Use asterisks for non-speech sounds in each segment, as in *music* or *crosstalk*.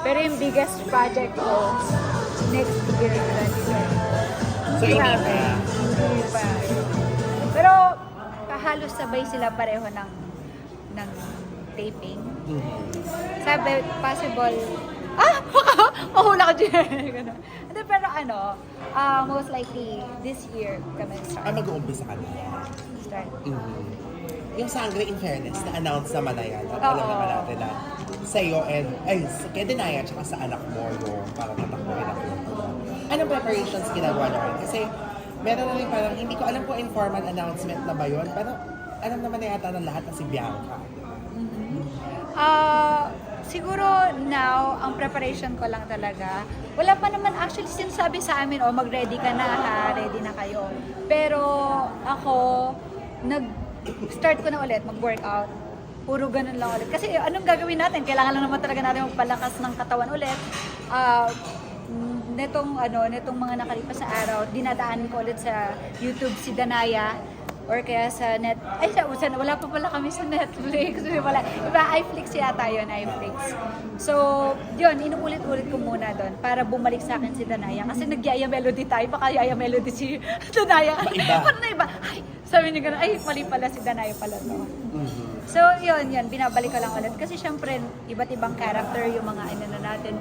Pero yung biggest project ko, next year, 2020. So, hindi pa. Hindi pa. Pero, halos sabay sila pareho ng ng taping. Mhm. Sabi, possible, ah, *laughs* mahula ko dyan. *laughs* Pero ano, ah, most likely, this year kami start. mag-uumpisa ka na. start. Mhm. Yung Sangre in Fairness, na-announce naman na yan. At alam Oo. naman natin na sa'yo and, ay, sa kay Denaya, tsaka sa anak mo, yung parang tatakbuhin ako. Anong preparations ginagawa niyo ngayon? Kasi, meron na rin parang, hindi ko alam kung informal announcement na ba yun, pero alam naman na yata ng lahat na si Bianca. Ah, siguro now, ang preparation ko lang talaga, wala pa naman actually sinasabi sa amin, oh, mag-ready ka na ha, ready na kayo. Pero ako, nag-start ko na ulit, mag-workout. Puro ganun lang ulit. Kasi anong gagawin natin? Kailangan lang naman talaga natin magpalakas ng katawan ulit. Mm, netong ano, netong mga nakalipas sa araw, dinadaan ko ulit sa YouTube si Danaya or kaya sa net ay sa usan wala pa pala kami sa Netflix *laughs* wala iba iFlix yata yun iFlix so yun inuulit-ulit ko muna doon para bumalik sa akin si Danaya kasi nagyaya melody tayo baka yaya melody si *laughs* Danaya Maiba. parang na iba ay sabi niya gano'n ay mali pala si Danaya pala to Mhm. So, yun, yun, binabalik ko lang ulit. Kasi syempre, iba't ibang character yung mga ano na natin.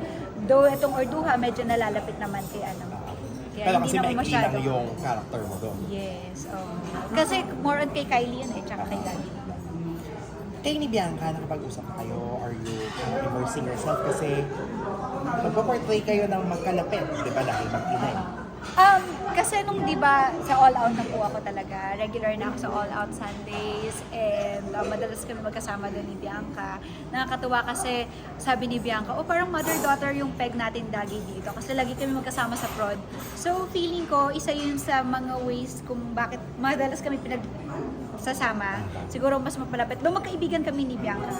Though itong Orduha, medyo nalalapit naman kay ano. Kaya Pero hindi kasi maikli lang yung character mo doon. Yes, oh. Kasi more on kay Kylie yun eh, tsaka kay Daddy. Kayo ni Bianca, nakapag-usap na kayo? Are you uh, immersing yourself? Kasi magpa-portray kayo ng magkalapit, di ba? Dahil mag-inay. Um, kasi nung di ba sa all out na po ako talaga, regular na ako sa all out Sundays and uh, madalas kami magkasama doon ni Bianca. Nakakatuwa kasi sabi ni Bianca, oh parang mother-daughter yung peg natin lagi dito kasi lagi kami magkasama sa prod. So feeling ko, isa yun sa mga ways kung bakit madalas kami pinag sasama. Siguro mas mapalapit. Doon magkaibigan kami ni Bianca.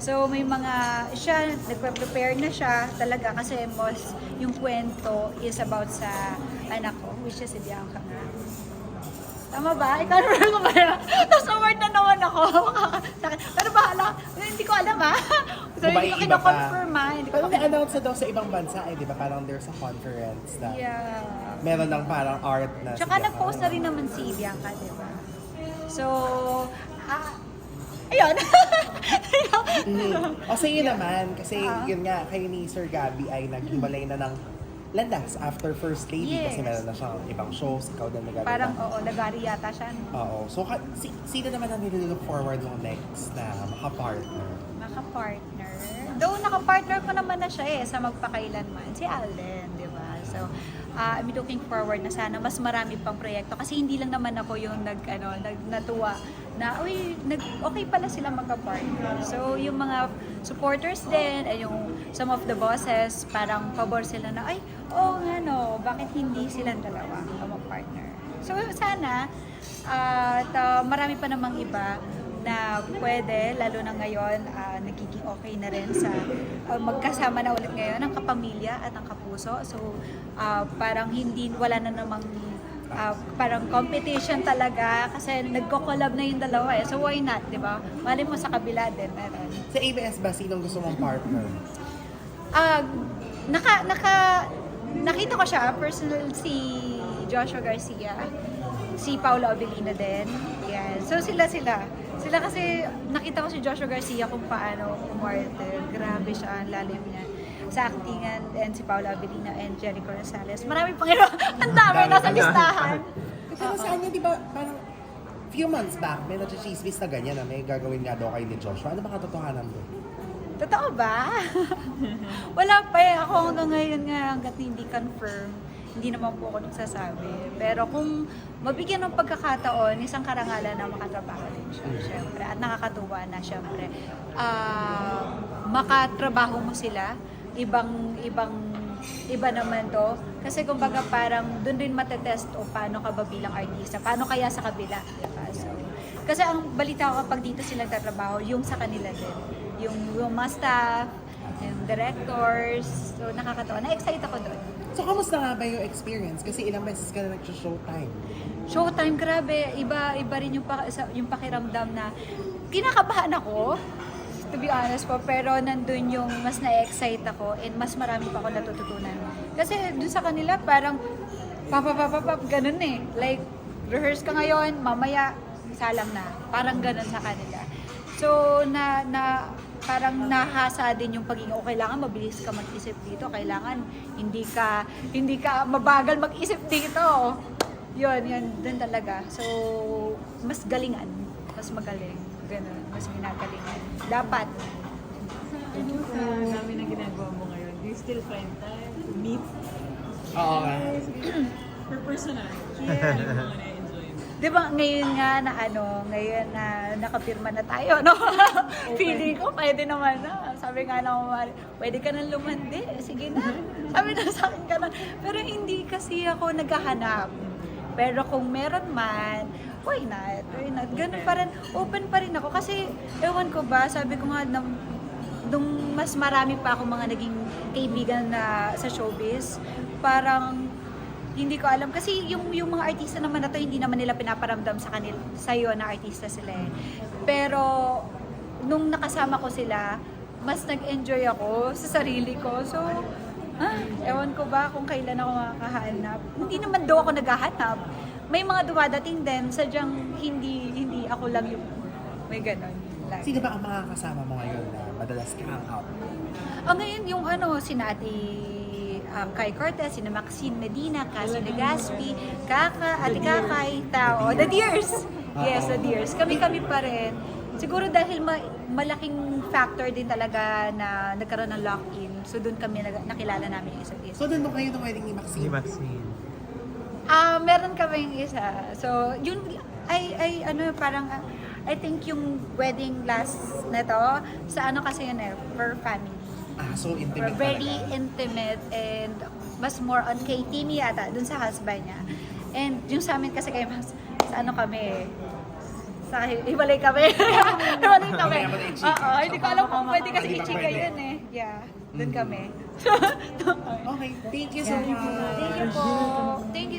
So may mga, siya, nagpe-prepare na siya talaga kasi most yung kwento is about sa anak ko, which is si Bianca nga. Tama ba? Ikaw naman ko ba? Tapos award na naman ako. *laughs* Pero bahala. Hindi ko alam ha. So Kung hindi ko kina-confirm ha. Hindi ko Pero na-announce na daw sa ibang bansa eh, di ba? Parang there's a conference na Yeah. meron ng parang art na Tsaka si nag-post na rin naman si Bianca, di ba? So, ah, ayun. Mhm. O sa'yo naman, kasi Ah. yun nga, kayo ni Sir Gabby ay naghiwalay na ng landas after First Lady Yes. kasi meron na siyang ibang shows, ikaw din nagagawa. Parang, oo, nagari yata siya. no? Oo. So, ka- si, sino naman ang nililook forward mo next na makapartner? Naka-partner. Though naka-partner ko naman na siya eh, sa magpakailanman. Si Alden, di ba? So, uh, I'm looking forward na sana mas marami pang proyekto. Kasi hindi lang naman ako yung nag, ano, nag, natuwa na, uy, nag, okay pala sila magka-partner. So, yung mga supporters din, ay yung some of the bosses, parang pabor sila na, ay, oo nga no, bakit hindi silang dalawa mag-partner? So, sana, at uh, marami pa namang iba na pwede, lalo na ngayon, ah, nagiging okay na rin sa ah, magkasama na ulit ngayon ang kapamilya at ang kapuso. So, ah, parang hindi, wala na namang ah, parang competition talaga kasi nagko-collab na yung dalawa eh. So, why not, di ba? Mali mo sa kabila din, meron. Sa ABS ba, sinong gusto mong partner? Ah, naka, naka, nakita ko siya, personal si Joshua Garcia, si Paula Abilino din. Yan. So sila sila. Kasi nakita ko si Joshua Garcia kung paano umarte. Grabe siya, ang lalim niya sa actingan and si Paula Abilino and Jericho Rosales. Marami pang. *laughs* Ang dami Dami nasa pa na. listahan. Pero sa kanya, di ba, parang few months back, may nachichismis na ganyan na may gagawin nga daw kayo ni Joshua. Ano ba katotohanan doon? Totoo ba? *laughs* Wala pa eh. Ako hanggang ngayon nga, hanggat hindi confirm, hindi naman po ako nagsasabi. Pero kung mabigyan ng pagkakataon, isang karangalan na makatrabaho din siya, syempre. At nakakatuwa na, syempre. Ah, makatrabaho mo sila, ibang, ibang, iba naman to. Kasi kumbaga parang doon din matetest o paano ka ba bilang artista, paano kaya sa kabila, diba? So, kasi ang balita ko kapag dito sila nagtatrabaho, yung sa kanila din. Yung, yung mga staff, yung directors. So, nakakatawa. Na-excite ako doon. So, kamusta nga ba yung experience? Kasi ilang beses ka na nag-showtime. Showtime, grabe. Iba, iba rin yung, pa, yung pakiramdam na kinakabahan ako. to be honest po, pero nandun yung mas na-excite ako and mas marami pa ako natututunan. Kasi dun sa kanila parang papapapapap, ganun eh. Like, rehearse ka ngayon, mamaya, salang na. Parang ganun sa kanila. So, na, na, parang nahasa din yung pagiging, o kailangan mabilis ka mag-isip dito, kailangan hindi ka, hindi ka mabagal mag-isip dito. Yun, yun, dun talaga. So, mas galingan, mas magaling. Ganun, mas ginagalingan. Dapat. Sa dami na ginagawa mo ngayon, do you still find time to meet? Oo nga. For personal, yeah. yung mga na-enjoy mo. Di ba ngayon nga na ano, ngayon na nakapirma na tayo, no? *laughs* Feeling ko pwede naman na. Sabi nga na pwede ka nang lumandi. Sige na. *laughs* Sabi na sa akin ka na. Pero hindi kasi ako naghahanap. Pero kung meron man, why not? Why not? Ganun pa rin. Open pa rin ako. Kasi, ewan ko ba, sabi ko nga, nung, nung mas marami pa ako mga naging kaibigan na sa showbiz, parang hindi ko alam kasi yung yung mga artista naman na to hindi naman nila pinaparamdam sa kanil sa iyo na artista sila eh. Pero nung nakasama ko sila, mas nag-enjoy ako sa sarili ko. So, ah, ewan ko ba kung kailan ako makakahanap. Hindi naman daw ako naghahanap. May mga dumadating din, sadyang hindi hindi ako lang yung may ganon. Like, Sino ba ang mga kasama mo ngayon na madalas ka hang out? Ah, ngayon yung ano, sina Ate um, Kai Cortez, sina Maxine Medina, Cassie Legaspi, Kaka, Ate Kakay, Tao, The Deers! Yes, The Deers. Kami-kami pa rin. Siguro dahil ma- malaking factor din talaga na nagkaroon ng lock-in. So doon kami nag- nakilala namin yung isa't isa. So, doon mo kayo ng wedding ni Maxine? Si Maxine. Ah, meron kaming isa. So, yun ay ay ano parang ah, I think yung wedding last na to sa ano kasi yun eh, per family. Ah, so We're intimate very talaga. intimate and mas more on kay Timmy yata, dun sa husband niya. And yung sa amin kasi kay Mas, sa ano kami, sa *laughs* hiwalay kami. hiwalay kami. Mamaya mo na i-chika. Oo, hindi ko alam kung pwede kasi Hindi pa i-chika pwede. yun eh. Yeah, dun Mm. kami. *laughs* Okay, thank you so much. Thank you po. Thank you